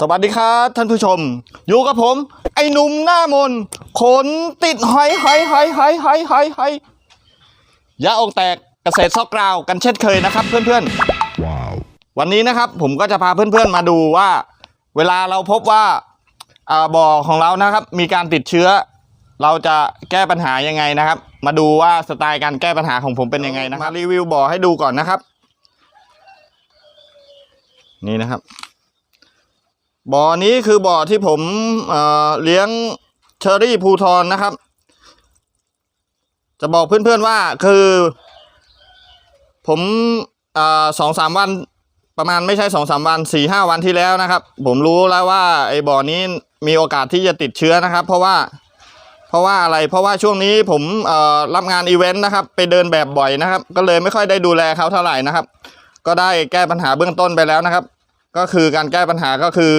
สวัสดีครับท่านผู้ชม อยู่กับผม ไอ้หนุ่มหน้ามนต์ขนติดหอยหอยหอยหอยหอยหอยหอยยาอกแตกเกษตรซอกกราวกันเช่นเคยนะครับ เพื่อนๆวันนี้นะครับ ผมก็จะพาเพื่อนๆมาดูว่า เวลาเราพบว่าอ่าบ่อของเรานะครับ มีการติดเชื้อ เราจะแก้ปัญหายังไงนะครับ มาดูว่าสไตล์การแก้ปัญหาของผมเป็นยังไงนะครับมารีวิวบ่อให้ดูก่อนนะครับ นี่นะครับ บ่อนี้คือบ่อที่ผมเเลี้ยงเชอรี่ภูทรนะครับ จะบอกเพื่อนๆว่าคือ ผมสองสามวันประมาณไม่ใช่สองสามวันสี่ห้าวันที่แล้วนะครับ ผมรู้แล้วว่าไอ้บ่อนี้มีโอกาสที่จะติดเชื้อนะครับ เพราะว่าเพราะว่าอะไรเพราะว่าช่วงนี้ผมรับงานอีเวนต์นะครับ ไปเดินแบบบ่อยนะครับ ก็เลยไม่ค่อยได้ดูแลเขาเท่าไหร่นะครับ ก็ได้แก้ปัญหาเบื้องต้นไปแล้วนะครับ ก็คือการแก้ปัญหาก็คือ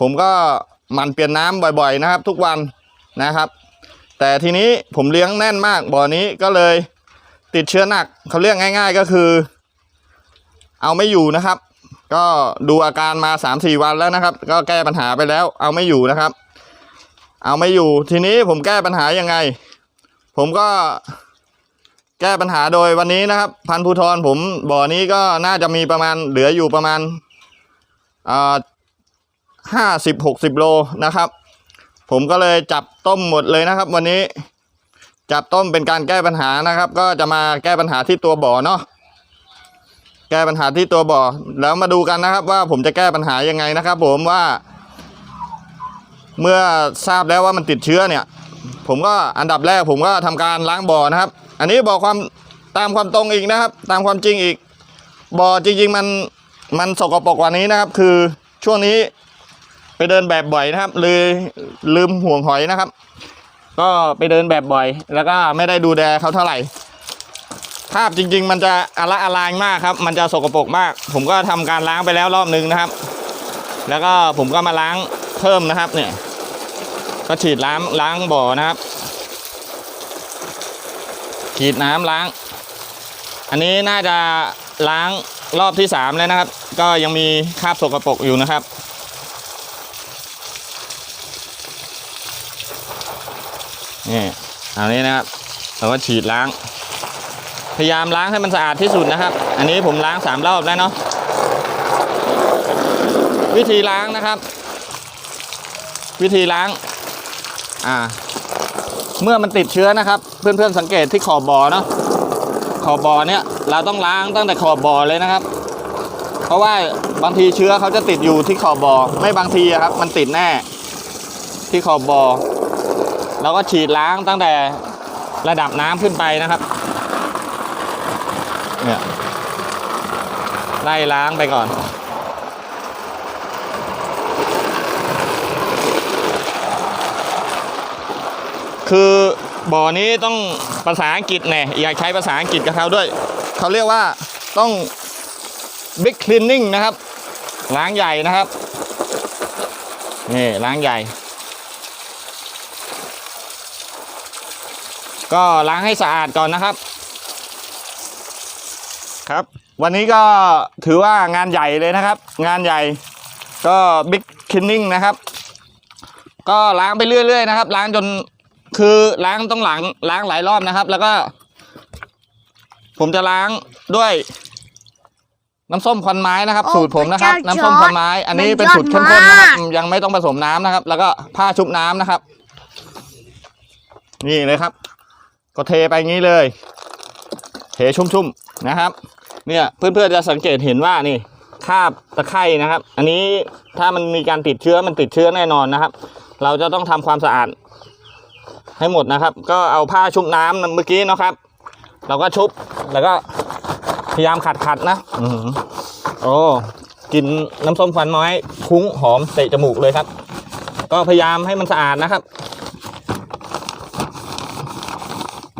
ผมก็มันเปลี่ยนน้ำบ่อยๆนะครับ ทุกวันนะครับ แต่ทีนี้ผมเลี้ยงแน่นมากบ่อนี้ก็เลยติดเชื้อหนักเขาเรียกง่าย ๆ ก็คือ เอาไม่อยู่นะครับ ก็ดูอาการมา3าสี่วันแล้วนะครับ ก็แก้ปัญหาไปแล้ว เอาไม่อยู่นะครับ เอาไม่อยู่ทีนี้ผมแก้ปัญหายังไง ผมก็แก้ปัญหาโดยวันนี้นะครับ พันธุ์ภูทรผมบ่อนี้ก็น่าจะมีประมาณเหลืออยู่ประมาณ ห้าสิบหกสิบโลนะครับ ผมก็เลยจับต้มหมดเลยนะครับ วันนี้จับต้มเป็นการแก้ปัญหานะครับ ก็จะมาแก้ปัญหาที่ตัวบ่อเนาะแก้ปัญหาที่ตัวบ่อ แล้วมาดูกันนะครับว่าผมจะแก้ปัญหายังไงนะครับ ผมว่า เมื่อทราบแล้วว่ามันติดเชื้อเนี่ย ผมก็อันดับแรกผมก็ทำการล้างบ่อนะครับ อันนี้บอกความตามความตรงอีกนะครับ ตามความจริงอีกบ่อจริง ๆ มัน มันสกปรกกว่านี้นะครับ คือช่วงนี้ไปเดินแบบบ่อยนะครับเลยลืมห่วงหอยนะครับ ก็ไปเดินแบบบ่อย แล้วก็ไม่ได้ดูแลเขาเท่าไหร่ภาพจริง ๆ มันจะอละอลายมากครับ มันจะสกปรกมาก ผมก็ทำการล้างไปแล้วรอบนึงนะครับ แล้วก็ผมก็มาล้างเพิ่มนะครับ เนี่ย ก็ฉีดล้างล้างบ่อนะครับฉีดน้ำล้าง อันนี้น่าจะล้างรอบที่สามแล้วนะครับ ก็ยังมีคราบสกปรกอยู่นะครับ นี่อันนี้นะครับเราก็ฉีดล้าง พยายามล้างให้มันสะอาดที่สุดนะครับ อันนี้ผมล้างสามรอบแล้วเนาะวิธีล้างนะครับ วิธีล้าง อ่า เมื่อมันติดเชื้อนะครับ เพื่อนๆสังเกตที่ขอบบ่อเนาะขอบบ่อเนี่ยเราต้องล้างตั้งแต่ขอบบ่อเลยนะครับ เพราะว่าบางทีเชื้อเขาจะติดอยู่ที่ขอบบ่อไม่บางทีครับ มันติดแน่ ที่ขอบบ่อเราก็ฉีดล้างตั้งแต่ระดับน้ำขึ้นไปนะครับเนี่ยไล่ล้างไปก่อน คือบ่อนี้ต้องภาษาอังกฤษแน่อยากใช้ภาษาอังกฤษกับเขาด้วย เขาเรียกว่าต้อง big cleaning นะครับ ล้างใหญ่นะครับ นี่ล้างใหญ่ ก็ล้างให้สะอาดก่อนนะครับ ครับ วันนี้ก็ถือว่างานใหญ่เลยนะครับ งานใหญ่ ก็ big cleaning นะครับ ก็ล้างไปเรื่อยๆนะครับ ล้างจนคือล้างต้องหลังล้างหลายรอบนะครับ แล้วก็ ผมจะล้างด้วย น้ำส้มควันไม้นะครับ โอ้สูตรผมนะครับ พระเจ้าน้ำส้มควันไม้ อันนี้มันเป็นยอดสูตรเข้มข้นนะครับมากยังไม่ต้องผสมน้ำนะครับ แล้วก็ผ้าชุบน้ำนะครับ นี่เลยครับ ก็เทไปงี้เลย เทชุ่มๆนะครับ เนี่ยเพื่อนๆจะสังเกตเห็นว่านี่คราบตะไคร่นะครับ อันนี้ถ้ามันมีการติดเชื้อมันติดเชื้อแน่นอนนะครับ เราจะต้องทำความสะอาด ให้หมดนะครับ ก็เอาผ้าชุบน้ำเมื่อกี้เนาะครับ เราก็ชุบแล้วก็พยายามขัดขัดๆนะ อือหือ โอ้กลินน้ำส้มควันไม้คุ้งหอมเตะจมูกเลยครับ ก็พยายามให้มันสะอาดนะครับ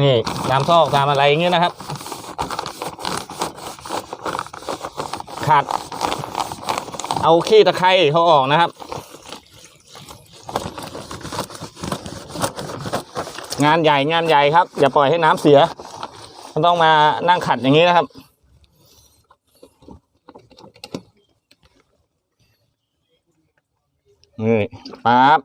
นี่ตามซอกตามอะไรอย่างเงี้ยนะครับ ขัด เอาขี้ตะไคร้เขาออกนะครับ งานใหญ่งานใหญ่ครับ อย่าปล่อยให้น้ำเสียมันต้องมานั่งขัดอย่างนี้นะครับ นี่ปั๊บ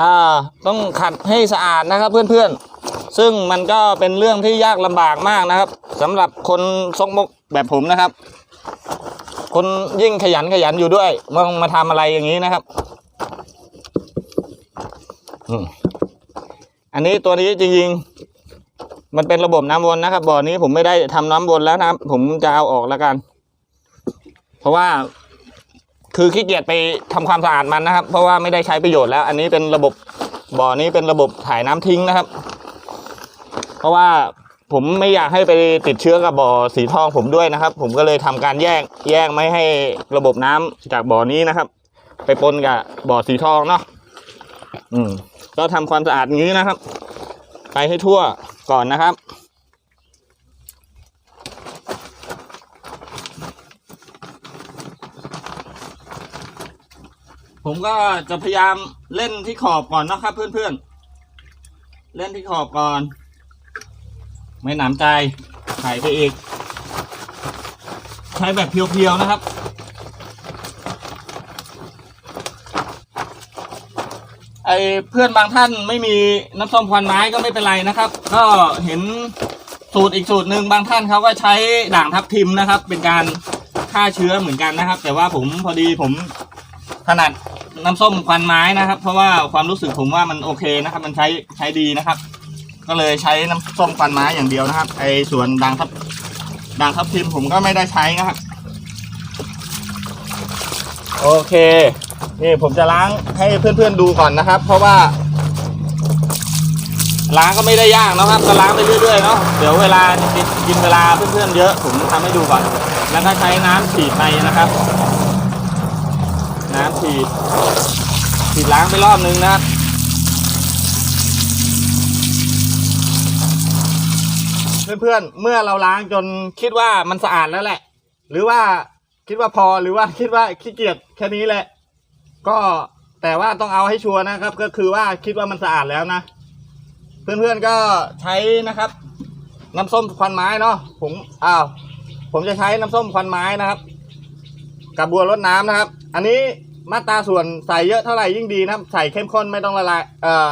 อ่าต้องขัดให้สะอาดนะครับเพื่อนๆ ซึ่งมันก็เป็นเรื่องที่ยากลำบากมากนะครับสำหรับคนซกมกแบบผมนะครับ คนยิ่งขยันขยันอยู่ด้วยมามาทำอะไรอย่างนี้นะครับอันนี้ตัวนี้จริงๆ มันเป็นระบบน้ำวนนะครับ บ่อนี้ผมไม่ได้ทำน้ำวนแล้วนะผมจะเอาออกแล้วกัน เพราะว่า คือขี้เกียจไปทำความสะอาดมันนะครับ เพราะว่าไม่ได้ใช้ประโยชน์แล้ว อันนี้เป็นระบบบ่อนี้เป็นระบบถ่ายน้ำทิ้งนะครับ เพราะว่าผมไม่อยากให้ไปติดเชื้อกับบ่อสีทองผมด้วยนะครับ ผมก็เลยทำการแยกแยกไม่ให้ระบบน้ำจากบ่อนี้นะครับ ไปปนกับบ่อสีทองเนาะอืม ก็ทำความสะอาดงี้นะครับ ไปให้ทั่ว ก่อนนะครับ ผมก็จะพยายามเล่นที่ขอบก่อนนะครับ เพื่อนๆ เล่นที่ขอบก่อน ไม่หนำใจไถ่ไปอีก ใช้แบบเพียวๆนะครับ ไอเพื่อนบางท่านไม่มีน้ำส้มควันไม้ก็ไม่เป็นไรนะครับ ก็เห็นสูตรอีกสูตรหนึ่งบางท่านเขาก็ใช้ด่างทับทิมนะครับ เป็นการฆ่าเชื้อเหมือนกันนะครับ แต่ว่าผมพอดีผมถนัดน้ำส้มควันไม้นะครับ เพราะว่าความรู้สึกผมว่ามันโอเคนะครับ มันใช้ใช้ดีนะครับ ก็เลยใช้น้ำส้มควันไม้อย่างเดียวนะครับ ไอส่วนด่างทับด่างทับทิมผมก็ไม่ได้ใช้นะครับ โอเค นี่ผมจะล้างให้เพื่อนๆดูก่อนนะครับ เพราะว่า ล้างก็ไม่ได้ยากนะครับ ก็ล้างไปเรื่อยๆเนาะเดี๋ยวเวลากินเวลาเพื่อนๆเยอะ ผมทำให้ดูก่อน แล้วก็ใช้น้ำฉีดไปนะครับ น้ำฉีดฉีดล้างไปรอบนึงนะครับเพื่อนๆเมื่อเราล้างจนคิดว่ามันสะอาดแล้วแหละ หรือว่าคิดว่าพอหรือว่าคิดว่าขี้เกียจแค่นี้แหละ ก็แต่ว่าต้องเอาให้ชัวร์นะครับ ก็คือว่าคิดว่ามันสะอาดแล้วนะ เพื่อนๆก็ใช้นะครับ น้ำส้มควันไม้เนาะผมอ้าวผมจะใช้น้ำส้มควันไม้นะครับ กับบัวรดน้ำนะครับ อันนี้มาตราส่วนใส่เยอะเท่าไหร่ยิ่งดีนะครับ ใส่เข้มข้นไม่ต้องละลายเอ่อ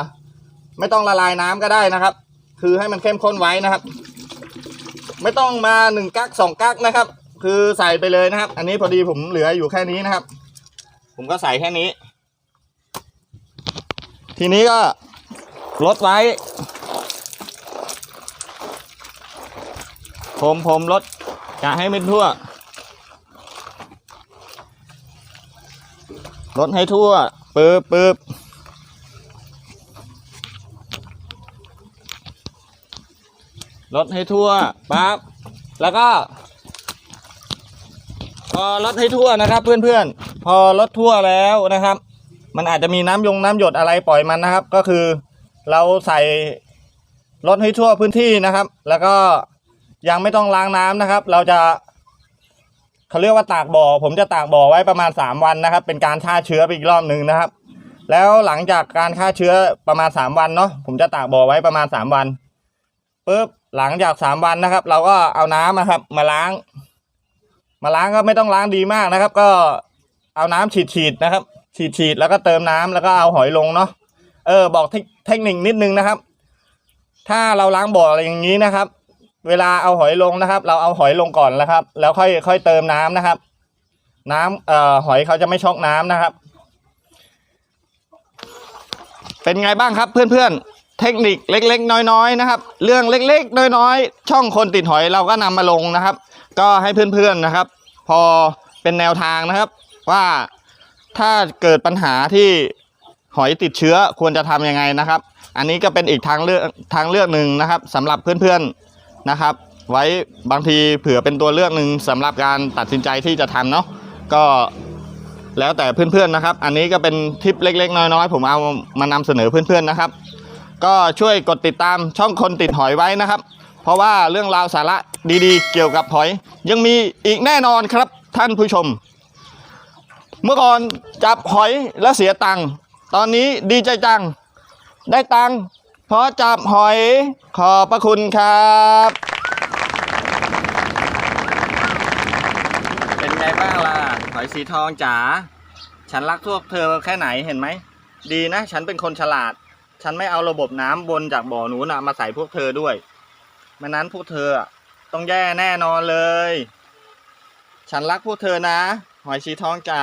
ไม่ต้องละลายน้ำก็ได้นะครับ คือให้มันเข้มข้นไว้นะครับ ไม่ต้องมาหนึ่งกักสองกักนะครับ คือใส่ไปเลยนะครับ อันนี้พอดีผมเหลืออยู่แค่นี้นะครับ ผมก็ใส่แค่นี้ ทีนี้ก็ลดไว้ ผมผมลดกะให้ไม่ทั่วลดให้ทั่วปึ๊บปึ๊บลดให้ทั่วปั๊บแล้วก็พอลดให้ทั่วนะครับเพื่อนๆ พอลดทั่วแล้วนะครับ มันอาจจะมีน้ำยงน้ำหยดอะไรปล่อยมันนะครับ ก็คือเราใส่ลดให้ทั่วพื้นที่นะครับ แล้วก็ยังไม่ต้องล้างน้ำนะครับ เราจะเขาเรียกว่าตากบ่อ ผมจะตากบ่อไว้ประมาณสามวันนะครับ เป็นการฆ่าเชื้อไปอีกรอบหนึ่งนะครับ แล้วหลังจากการฆ่าเชื้อประมาณสามวันเนาะผมจะตากบ่อไว้ประมาณสามวันปุ๊บหลังจากสามวันนะครับ เราก็เอาน้ำนะครับ มาล้าง มาล้างก็ไม่ต้องล้างดีมากนะครับ ก็ เอาน้ำฉีดฉีดนะครับ ฉีดฉีดแล้วก็เติมน้ำแล้วก็เอาหอยลงเนาะเออบอกเทคนิคนิดนึงนะครับ ถ้าเราล้างบ่ออะไรอย่างนี้นะครับ เวลาเอาหอยลงนะครับ เราเอาหอยลงก่อนนะครับ แล้วค่อยค่อยเติมน้ำนะครับ น้ำเอ่อหอยเขาจะไม่ช็อกน้ำนะครับ เป็นไงบ้างครับเพื่อนๆเทคนิคเล็กๆ น้อยๆนะครับ เรื่องเล็กๆ น้อยๆ ช่องคนติดหอยเราก็นำมาลงนะครับ ก็ให้เพื่อนๆนะครับ พอเป็นแนวทางนะครับ ว่าถ้าเกิดปัญหาที่หอยติดเชื้อควรจะทำยังไงนะครับ อันนี้ก็เป็นอีกทางเลือกทางเลือกหนึ่งนะครับสำหรับเพื่อนๆนะครับ ไว้บางทีเผื่อเป็นตัวเลือกหนึ่งสำหรับการตัดสินใจที่จะทำเนาะก็แล้วแต่เพื่อนๆนะครับ อันนี้ก็เป็นทิปเล็ก ๆ น้อยๆผมเอามานำเสนอเพื่อนๆนะครับ ก็ช่วยกดติดตามช่องคนติดหอยไว้นะครับ เพราะว่าเรื่องราวสาระดีๆ เกี่ยวกับหอย ยังมีอีกแน่นอนครับท่านผู้ชม เมื่อก่อนจับหอยแล้วเสียตังค์ตอนนี้ดีใจจัง ได้ตังค์เพราะจับหอยขอบพระคุณครับ เป็นไงบ้างล่ะหอยสีทองจ๋าฉันรักพวกเธอแค่ไหนเห็นไหม ดีนะ ฉันเป็นคนฉลาด ฉันไม่เอาระบบน้ำบนจากบ่อหนูนะมาใส่พวกเธอด้วยไม่นั้นพวกเธอต้องแย่แน่นอนเลย ฉันรักพวกเธอนะ หอยชีทองจ๋า